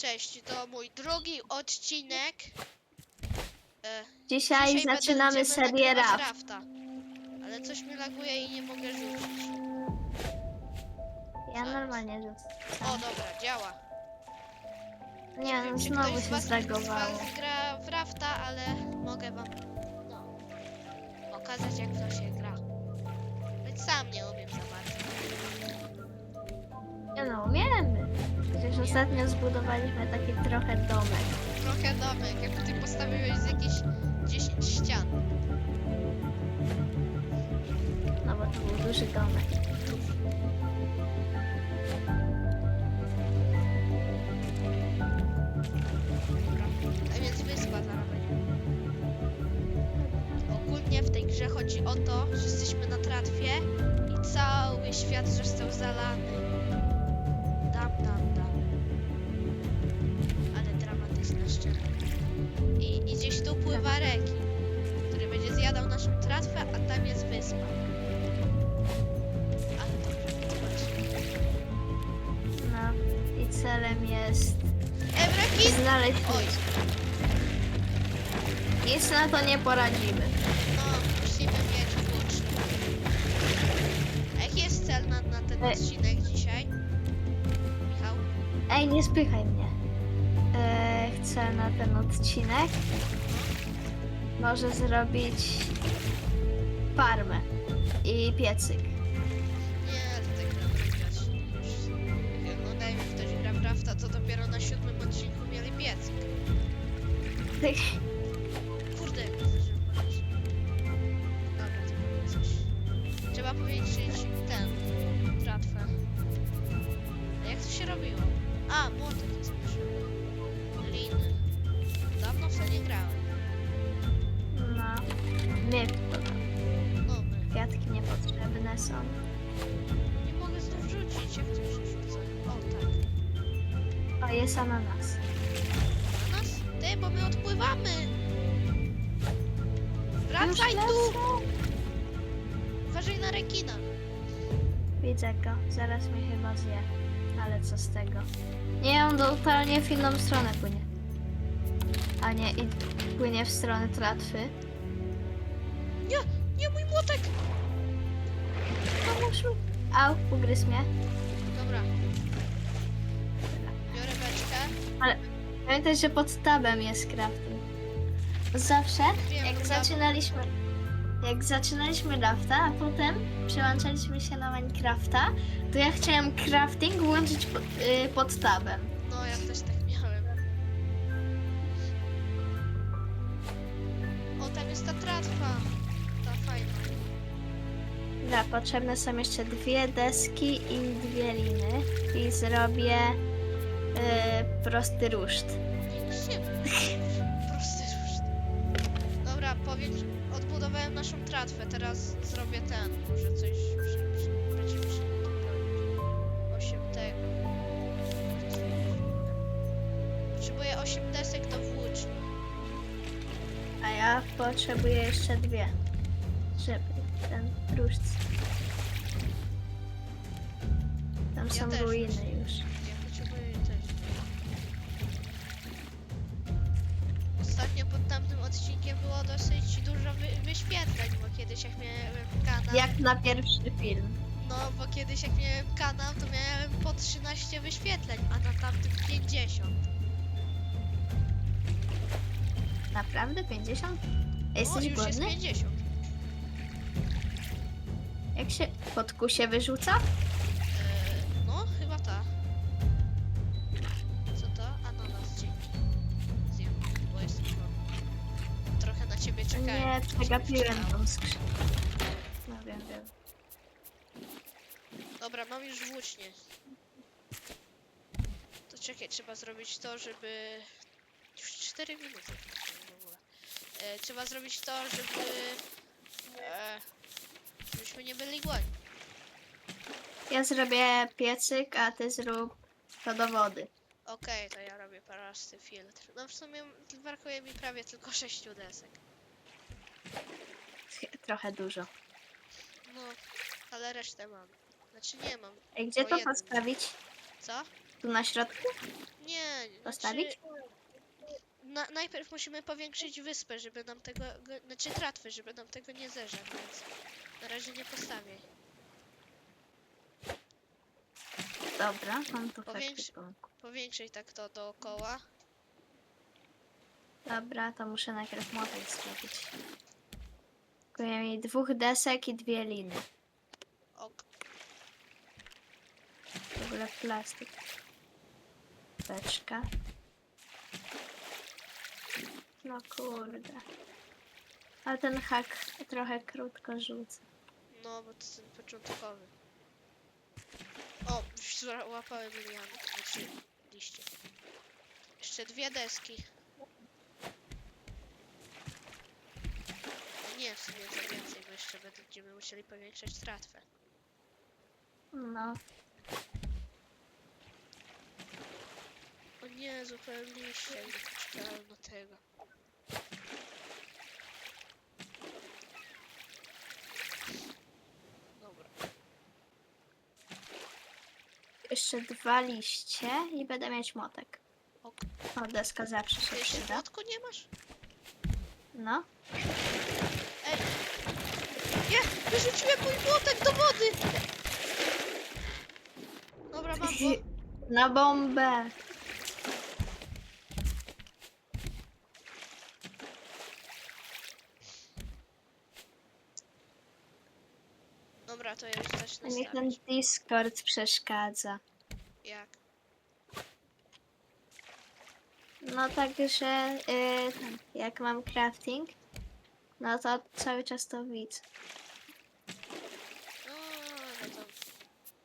Cześć, to mój drugi odcinek. E, Dzisiaj będę- zaczynamy będziemy serię nagrywać rafta. Ale coś mi laguje i nie mogę rzucić. Ja normalnie rzucę. O, dobra, działa. Nie, no Czy znowu ktoś z się was, z zlagowało. was gra w rafta, ale mogę wam no, pokazać jak to się gra. Choć sam nie umiem za bardzo. Nie no, umiemy. Ostatnio zbudowaliśmy taki trochę domek. Trochę domek, jak ty postawiłeś z jakieś 10 ścian. No bo to był duży domek. Dobra. A więc wyspa zaraz będzie. Ogólnie w tej grze chodzi o to, że jesteśmy na tratwie i cały świat został zalany. Szczerze. I, I gdzieś tu pływa rekin, który będzie zjadał naszą tratwę, a tam jest wyspa. Ale dobrze, zobacz. No i celem jest E, rekin! znaleźć Oj, Nic na to nie poradzimy. no, musimy mieć włócznie. A jaki jest cel na, na ten Ej. odcinek dzisiaj? Michał? Ej, nie spychaj mnie. Na ten odcinek może zrobić farmę i piecyk. Nie, to tak naprawdę grać. Już jak oglądajmy ktoś gra w Rafta, to dopiero na siódmym odcinku mieli piecyk. jest ananas. Na nas? Ty, bo my odpływamy! Wracaj Już tu! lecę. Uważaj na rekina. Widzę go, zaraz mnie chyba zje. Ale co z tego? Nie, on totalnie w inną stronę płynie. A nie, i płynie w stronę tratwy. Nie, nie mój młotek! Pomóż mi. Au, ugryzł mnie. Dobra. Beczkę. Pamiętaj, że pod tabem jest crafting. Zawsze, Wiem, jak pod zaczynaliśmy, jak zaczynaliśmy rafta, a potem przełączaliśmy się na Minecrafta, to ja chciałem crafting włączyć po, y, pod tabem. No, ja też tak miałem. O, tam jest ta tratwa. Ta fajna. Dobra, potrzebne są jeszcze dwie deski i dwie liny. I zrobię prosty ruszt. Prosty ruszt. Dobra, powiem, że odbudowałem naszą tratwę. Teraz zrobię ten. Może coś przy, przy, będziemy się bronić. Osiem tego. Potrzebuję 8 desek do włóczni. A ja potrzebuję jeszcze dwie, żeby ten ruszt. Tam Ja są też ruiny na pierwszy film. No, bo kiedyś jak miałem kanał, to miałem po 13 wyświetleń, a na tamtym 50. Naprawdę? 50? No, Jesteś już jest głodny? 50. Jak się podku się wyrzuca? Eee, no, chyba ta. Co to? Ananas, dzięki. Zjem, bo jestem głodny. Trochę na ciebie czekałem. Nie, żeby się przegapiłem tą skrzynkę. No wiem, wiem. Dobra, mam już włócznie. To czekaj, trzeba zrobić to, żeby... Już 4 minuty w ogóle. E, trzeba zrobić to, żeby... E, żebyśmy nie byli głodni. Ja zrobię piecyk, a ty zrób to do wody. Okej, to ja robię parasty filtr. No w sumie brakuje mi prawie tylko 6 desek. Trochę dużo. No, ale resztę mam. Znaczy nie mam. Ej, gdzie to jeden. postawić? Co? Tu na środku? Nie, Postawić? Znaczy, na, najpierw musimy powiększyć wyspę, żeby nam tego, go, znaczy tratwy, żeby nam tego nie zeżarł, więc na razie nie postawię. Dobra, mam tu Powiększy-. Powiększaj tak to dookoła. Dobra, to muszę najpierw młotek zrobić. Brakuje mi dwóch desek i dwie liny. Ok. W ogóle plastik. Beczka. No kurde. Ale ten hak trochę krótko rzuca. No, bo to ten początkowy. O, już złapałem liany, znaczy liście. Jeszcze dwie deski. No nie, w sumie za więcej, bo jeszcze będziemy musieli powiększać tratwę. No, nie, złapałem liście i poczekałem do tego. Dobra. jeszcze dwa liście i będę mieć młotek. Ok. O, deska zawsze się jeszcze przyda. nie masz? No, Ej! Nie! Wyrzuciłem mój młotek do wody! Dobra, mam go. na bombę. Dobra, to ja Niech ten. Discord przeszkadza. Jak? No także y, ten, jak mam crafting, no to cały czas to widzę. No, no to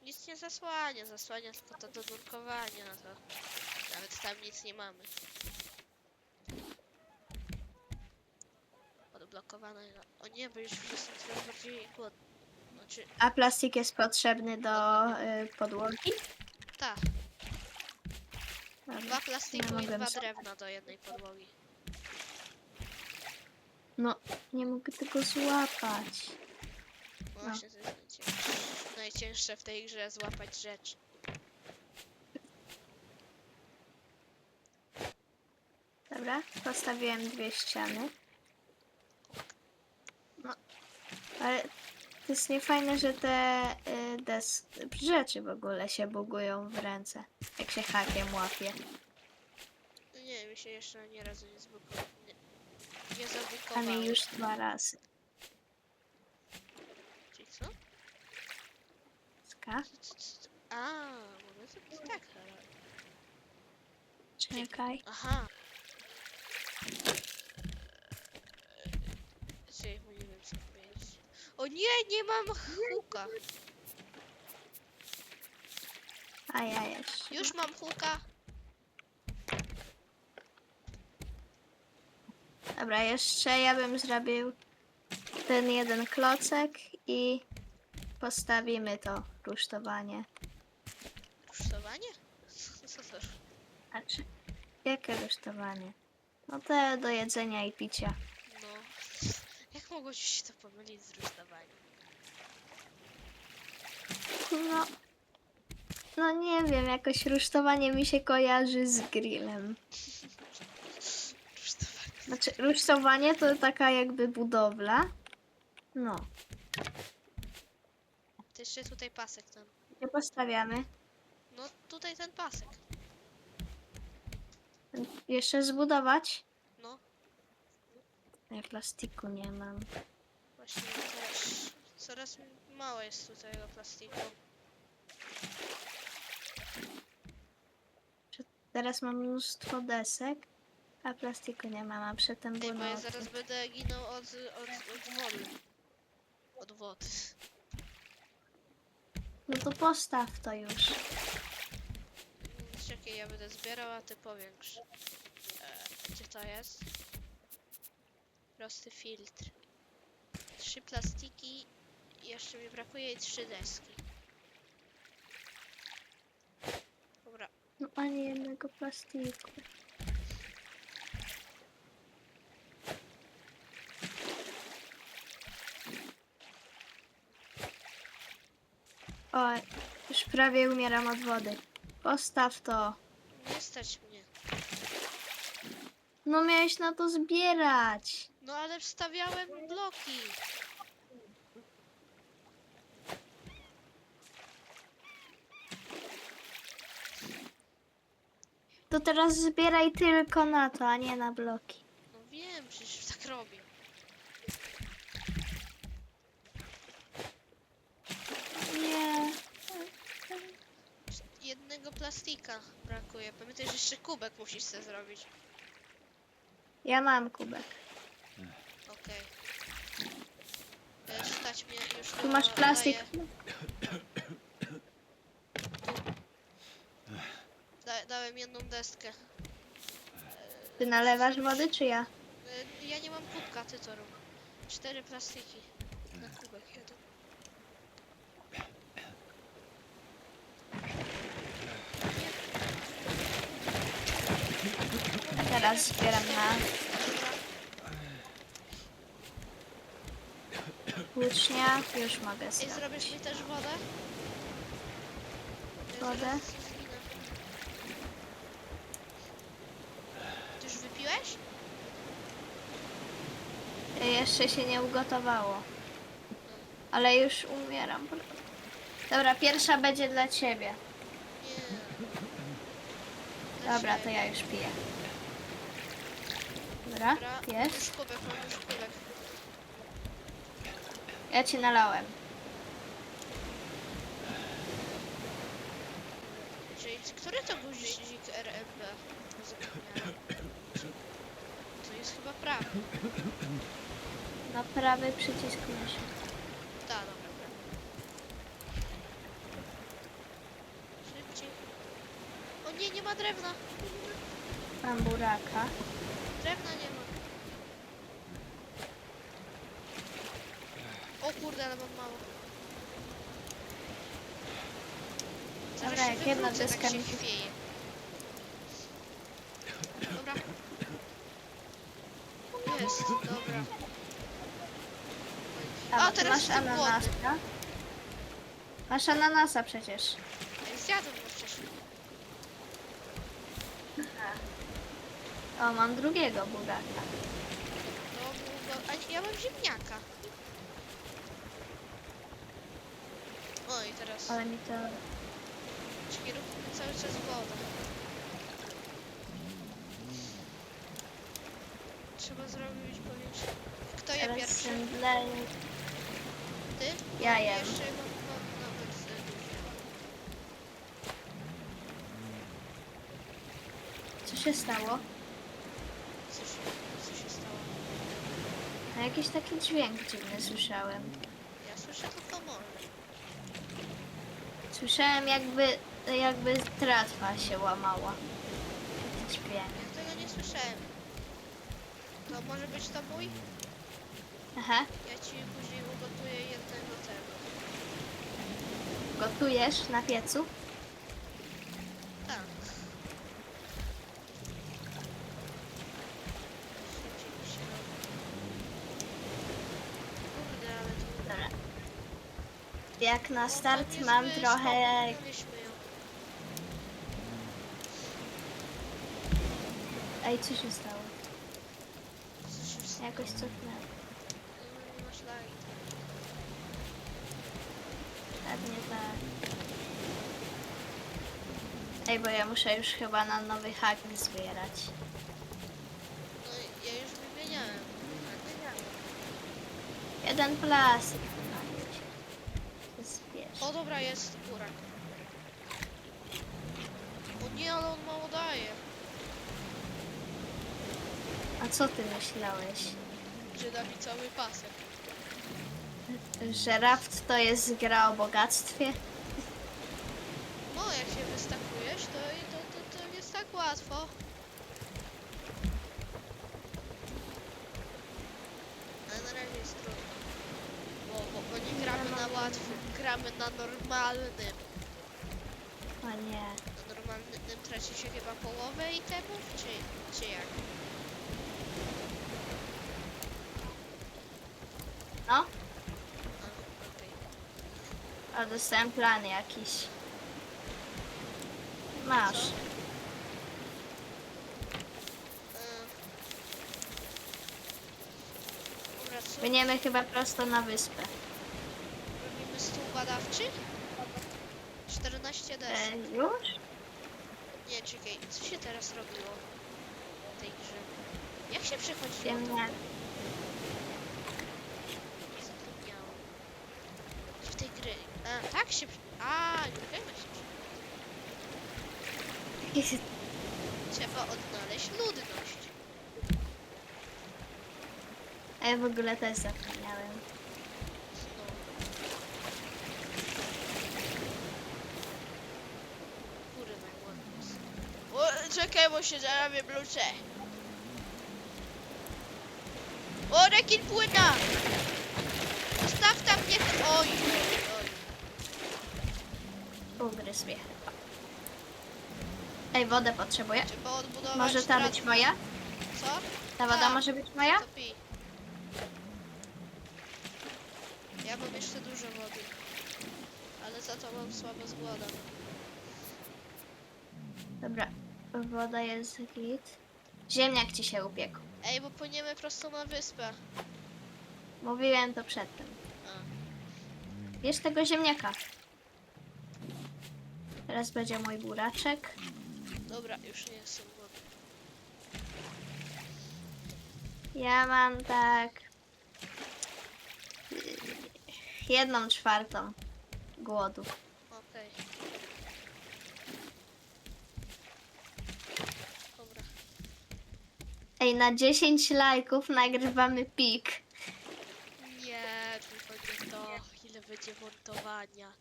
nic nie zasłania, zasłania tylko to do nurkowania, no to nawet tam nic nie mamy. Odblokowane. O nie, bo już jestem coraz bardziej głodny. Znaczy, A plastik jest potrzebny do y, podłogi? tak, Dobra. dwa plastiku i dwa wysłać. drewna do jednej podłogi. No, nie mogę tego złapać. No Właśnie to jest najcięższe. najcięższe w tej grze złapać rzecz. Dobra, postawiłem dwie ściany. No, ale to jest niefajne, że te y, des, rzeczy w ogóle się bugują w ręce, jak się hakiem łapie. No Nie, mi się jeszcze ani razu nie zbukowało. Nie, nie A zabukowało. mi już dwa razy. Czyli co? Ska? Co- co- co- A, mogę zrobić tak. ale- Czekaj. Aha. Czyli nie wiem co powiedzieć. O nie, nie mam huka. A ja jeszcze. Już mam huka. Dobra, jeszcze ja bym zrobił ten jeden klocek i postawimy to rusztowanie. Rusztowanie? Co to? Znaczy, jakie rusztowanie? No te do jedzenia i picia. Mogło ci się to pomylić z rusztowaniem? No, no nie wiem, jakoś rusztowanie mi się kojarzy z grillem. Znaczy, rusztowanie to taka jakby budowla. No, To jeszcze tutaj pasek ten. gdzie postawiamy? No tutaj ten pasek. Jeszcze zbudować? Ja plastiku nie mam. Właśnie też coraz mało jest tutaj tego plastiku. Teraz mam mnóstwo desek, a plastiku nie mam, a przedtem Ej, było bo na ja odwrót. zaraz będę ginął od, od, od wody. Od wody. No to postaw to już. Czekaj, ja będę zbierał, a ty powiększ. E, gdzie to jest? Prosty filtr. Trzy plastiki. Jeszcze mi brakuje i trzy deski. Dobra, No ani jednego plastiku. O, już prawie umieram od wody. Postaw to. Nie stać mnie. No miałeś na to zbierać. No ale wstawiałem bloki. To teraz zbieraj tylko na to, a nie na bloki. No wiem, przecież tak robię. Nie. Jednego plastika brakuje. Pamiętaj, że jeszcze kubek musisz sobie zrobić. Ja mam kubek. Okej. Okay. Stać mnie już Tu na- masz plastik. Da, dałem jedną deskę. Ty nalewasz wody, czy ja? Y, Ja nie mam kubka, ty to rób. Cztery plastiki na kubek jeden. Teraz zbieram na włócznia. Już mogę zrobić. zrobisz mi też wodę? Ja Wodę? zaraz zginę. Ty już wypiłeś? Jeszcze się nie ugotowało. Ale już umieram. Dobra, pierwsza będzie dla ciebie. Nie. Dobra, to ja już piję. Dobra, Dobra, pijesz? już kubek, mam już kubek. Ja ci nalałem. Czyli który to guzik RMB? Zapomniałem. To jest chyba prawy. Na prawy przycisk myszy. Tak, dobra, prawy. Szybciej. O nie, nie ma drewna. Mam buraka. Drewna nie ma. O kurde, ale mam mało. Zaraz Dobra, się jak jedna wywrócę, deska tak się mi- chwieje. Dobra. Jest, dobra. A, A, teraz masz jestem głodny. ananasa. Masz ananasa przecież. Ej, Zjadłem go wcześniej. O, mam drugiego buraka. No, bo- a nie, ja mam ziemniaka. I teraz. Ale mi to... Czyli róbmy cały czas wodę. Trzeba zrobić powiększenie. Kto je Teraz pierwszy? zemdleję. Ty? Ja Bo jem. Jeszcze mam, mam nawet. Co się stało? Co się, co się stało? A jakiś taki dźwięk dziwny słyszałem. Ja słyszę tylko morze. Słyszałem jakby, jakby tratwa się łamała. Ja tego nie słyszałem. To może być to mój? Aha, Ja ci później ugotuję jednego tego. gotujesz na piecu? Tak. Szybciej mi się robi. Kurde, ale to... Dobra. Jak na start mam trochę... Ej, co się stało? Jakoś cofnęło. Pewnie tak. Ej, bo ja muszę już chyba na nowy hack zbierać. No ja już wymieniałem. Jeden plastik dobra, jest burak. O nie, ale on mało daje. A co ty myślałeś? Że da mi cały pasek. Że raft to jest gra o bogactwie? No, jak się wystakujesz, to, to, to, to jest tak łatwo. Ale na razie jest trudno. Bo, bo, bo nie gramy na łatwym, gramy na normalnym. O nie. Na normalnym traci się chyba połowę itemów, czy, czy jak? No, A, okej. a dostałem plan jakiś. Masz. Co? E. Dobra, co? Płyniemy chyba prosto na wyspę. Robimy stół badawczy? 14 des. E, już? Nie, czekaj, co się teraz robiło w tej grze? Jak się przechodziło? Wiem, nie. Zapomniałam. W tej gry... A, tak się... A, nie się przy- Trzeba odnaleźć ludność. A ja w ogóle też zapomniałem. No. Kurwa, ładnie jest. O, czekaj, bo się zarabię blucze. O, rekin płyna! Zostaw tam mnie... Oj, oj. Ugryzł mnie. Ej, wodę potrzebuję. Trzeba odbudować... Może ta być moja? Co? Ta woda Tak. może być moja? To pij. Ja mam jeszcze dużo wody. Ale za to mam słabo z głodem. Dobra, woda jest git. Ziemniak ci się upiekł. Ej, bo płyniemy prosto na wyspę. Mówiłem to przedtem. A. Bierz tego ziemniaka. Teraz będzie mój buraczek. Dobra, już nie jestem głodny. Ja mam tak... Jedną czwartą głodu. Okej. Dobra. Ej, na 10 lajków nagrywamy pik. Nie, tylko nie to. Ile będzie montowania?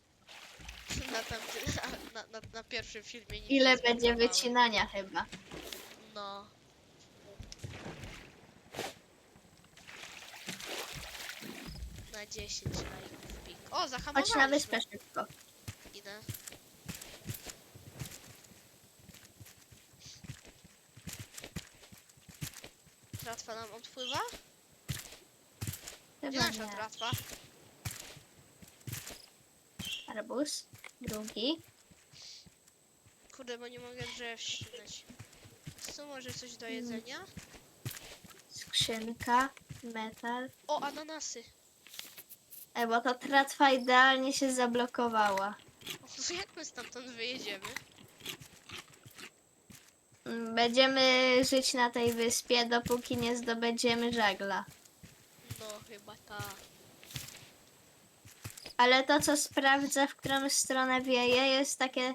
Na, tamty, na, na, na pierwszym filmie nie Ile będzie wycinania chyba. No. Na 10 lajków pik. O, zahamowaliśmy. Chodź na wyspę szybko. Idę. Tratwa nam odpływa? Gdzie Chyba nasza nie. tratwa? Arbuz. Drugi. Kurde, bo nie mogę drzew ścinać. Co może coś do Mm. jedzenia? Skrzynka. Metal. O, ananasy. Ej, bo ta tratwa idealnie się zablokowała. O, jak my stamtąd wyjedziemy? Będziemy żyć na tej wyspie, dopóki nie zdobędziemy żagla. No, chyba tak. Ale to, co sprawdza, w którą stronę wieje, jest takie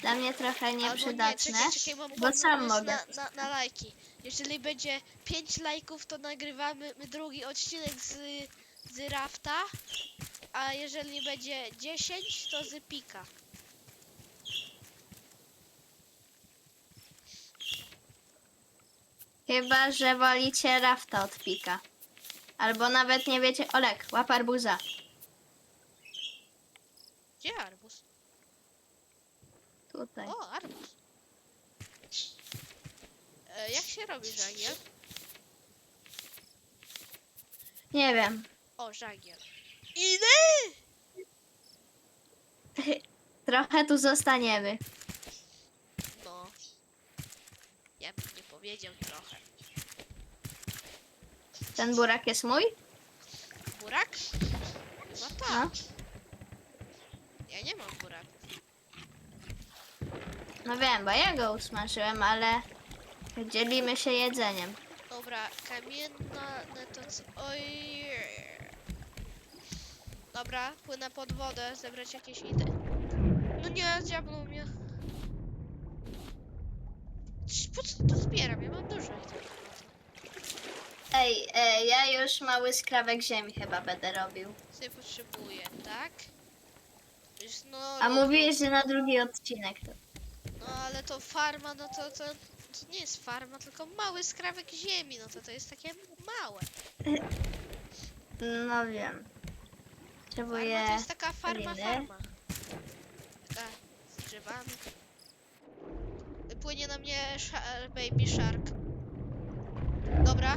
dla mnie trochę Albo nieprzydatne. nie, czekaj, czekaj, mam bo sam pomysł mogę. Na, na, na lajki. Jeżeli będzie 5 lajków, to nagrywamy drugi odcinek z, z Rafta, a jeżeli będzie 10, to z Pika. Chyba, że wolicie rafta od pika. Albo nawet nie wiecie. Olek, łap arbuza. Gdzie arbuz? Tutaj. O, arbuz. E, jak się robi żagiel? Nie wiem. O, żagiel. Idę! Trochę tu zostaniemy. No. Ja bym nie powiedział trochę. Ten burak jest mój? Burak? Chyba tak. No. Ja nie mam buraków. No wiem, bo ja go usmażyłem, ale dzielimy się jedzeniem. Dobra, kamienna netoc... Oj. Dobra, płynę pod wodę, zebrać jakieś ide. No nie, zjabnął to zbieram? Ja mam dużo ich Ej, ej, ja już mały skrawek ziemi chyba będę robił. Sobie potrzebuję, tak? No... A no- mówiłeś, że na drugi odcinek to. No ale to farma, no to, to, to nie jest farma, tylko mały skrawek ziemi, no to to jest takie małe. No wiem. Farma Potrzebuję. to jest taka farma, liny. farma. Taka z drzewami. Płynie na mnie sha- baby shark. Dobra,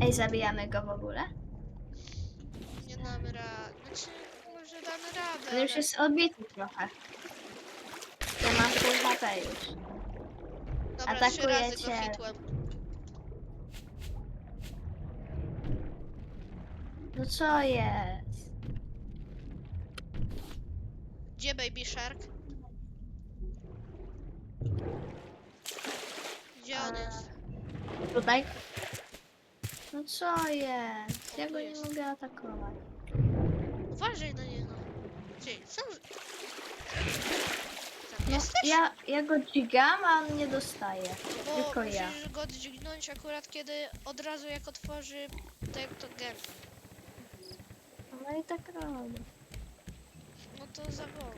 Ej, zabijamy go w ogóle? nie damy rady. Znaczy, może damy radę. On już ale- jest odbity trochę. Ja mam full HP już. Dobra, trzy razy go hitłem. No co jest? Gdzie Baby Shark? Gdzie on jest? Tutaj? No co jest? Ja go nie jest. mogę atakować. Uważaj na niego. Gdzie? Co? Tam No, jesteś? ja, ja go dźgam, a on nie dostaje. Bo tylko ja. musisz go dźgnąć akurat kiedy od razu jak otworzy ten to gen. No i tak robię. No to za wolno.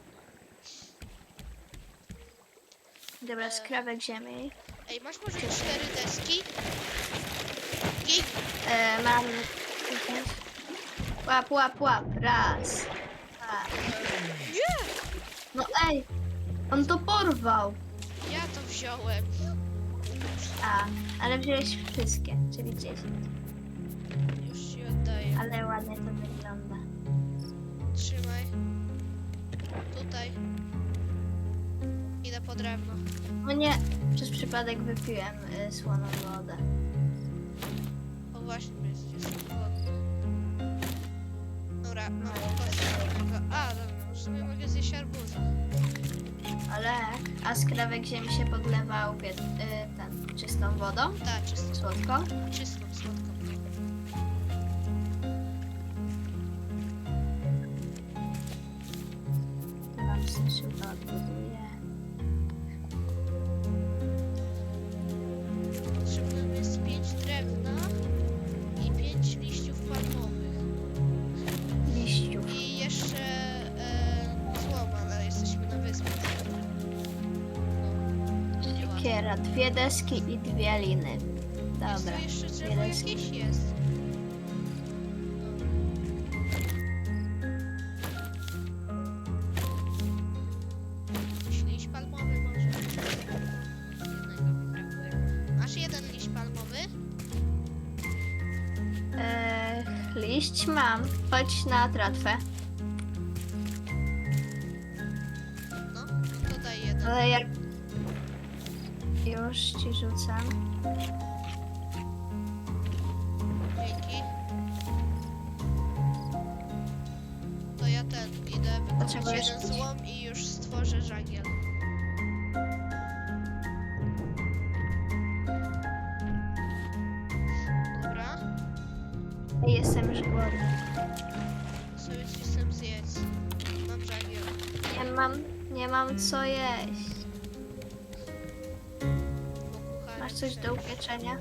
Dobra, E. skrawek ziemi. Ej, masz może cztery deski? Gig! E, mam... Łap, łap, łap. Raz. Dwa. Nie! No ej! On to porwał! Ja to wziąłem. A, ale wziąłeś wszystkie, czyli 10. Już ci oddaję. Ale ładnie to wygląda. Trzymaj. Tutaj. Idę po drewno. No nie, przez przypadek wypiłem y, słoną wodę. O właśnie, jest jest głodny. Dobra, mam kostkę. Mogę... A, dobra, w sumie mogę zjeść arbuza. Ale, a skrawek ziemi się podlewał wie, y, ten, czystą wodą, Tak, czystą, słodką. czystą, deski i dwie liny. Jest Dobra. tu jeszcze drzewo deski. jakieś jest. Jakiś liść palmowy może. Jednego mi brakuje. Masz jeden liść palmowy? E, liść mam. Chodź na tratwę. No, to daj jeden. Ale jak... Już ci rzucam. Nie.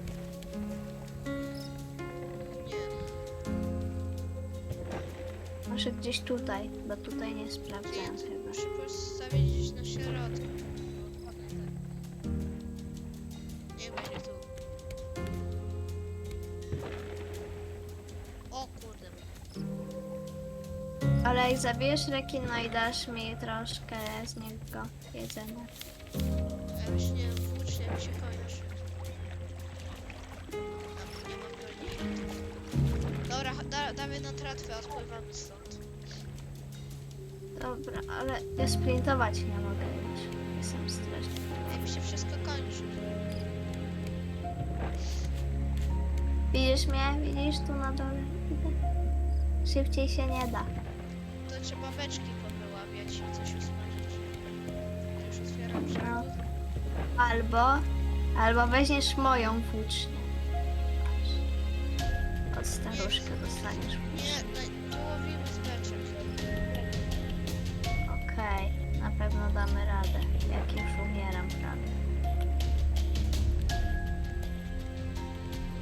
Może gdzieś tutaj, bo tutaj nie sprawdzałem chyba. Muszę postawić gdzieś na środku. Odpadnę tak. Nie będzie tu. O kurde. Ale jak zabijesz rekin, no i dasz mi troszkę z niego jedzenia. Ja już nie wiem, włócznie mi się kończy. Dobra, cho- da, dawaj na tratwę, odpływamy stąd. Dobra, ale ja sprintować nie mogę już. Jestem straszny. Ej, mi się wszystko kończy. Widzisz mnie? Widzisz tu na dole? Szybciej się nie da. To trzeba beczki powyławiać i coś usmażyć. Już otwieram No. Albo, albo weźmiesz moją włócznię. Od staruszka dostaniesz Nie, połowimy z beczek. Okej, na pewno damy radę. Jak już umieram prawie.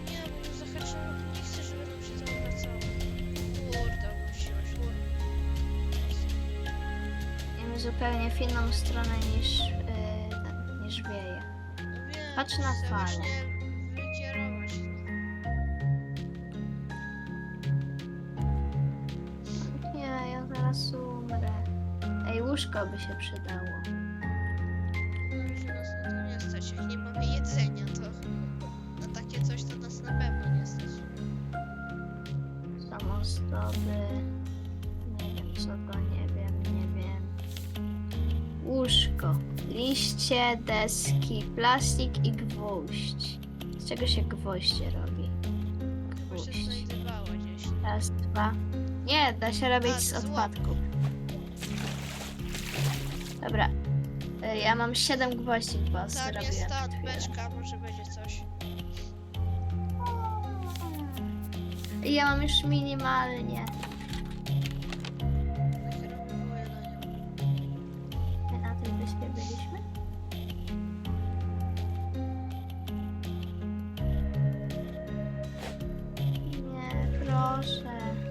Nie, bo. Nie żeby się to wracało. Kurde, wróciłeś. Idziemy zupełnie w inną stronę niż, yy, niż wieje. Patrz na falę. właśnie Łóżko by się przydało. No, że nas na to nie stać. Jak nie mamy jedzenia, to na takie coś to nas na pewno nie stać. Są ozdoby. Nie wiem co to, nie wiem, nie wiem. Łóżko. liście, deski, plastik i gwóźdź. Z czego się gwoździe robi? Się gdzieś. Raz, dwa. Nie, da się robić z z złomu. odpadków. Dobra. Y, Ja mam 7 gwoździ, bo zrobiłem. jest ta przed chwilą. beczka, może będzie coś. Ja mam już minimalnie. Nakierowuję na nią. My na tej wyspie byliśmy? Nie, proszę.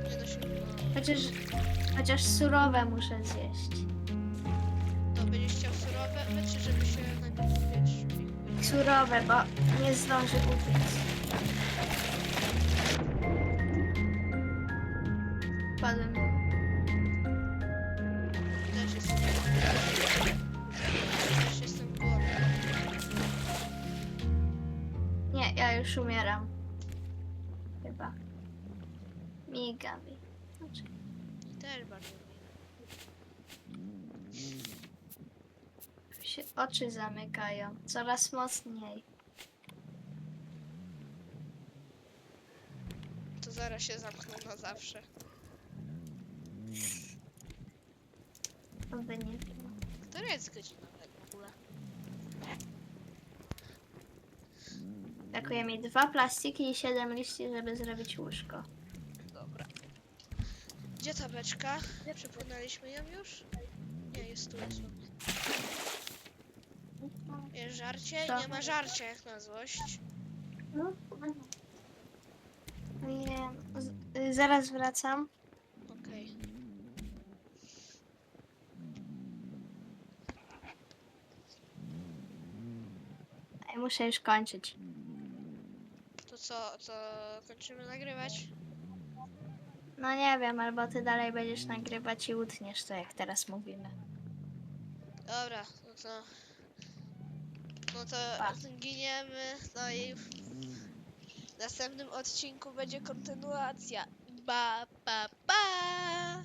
Nie da się Chociaż, chociaż surowe muszę zjeść. Chciał surowe, czy żeby się najpierw upiec? Surowe, bo nie zdąży upiec. Padłem. Też jestem. Też jestem głodny. Nie, ja już umieram. Chyba. Miga mi. Znaczy, I też bardzo mi. się oczy zamykają. Coraz mocniej. To zaraz się zamkną na zawsze. Oby nie było. Która jest godzina w ogóle? Brakuje mi dwa plastiki i siedem liści, żeby zrobić łóżko. Dobra. Gdzie ta beczka? Przepłynęliśmy ją już? Nie, jest tu, jest ładnie. Jest żarcie? Co? Nie ma żarcia jak na złość. Nie, z- y, zaraz wracam. Okej. Ej, muszę już kończyć. To co, to kończymy nagrywać? No nie wiem, albo ty dalej będziesz nagrywać i utniesz to, jak teraz mówimy. Dobra, no to... No to Pa. giniemy, no i w następnym odcinku będzie kontynuacja. Ba, pa, pa!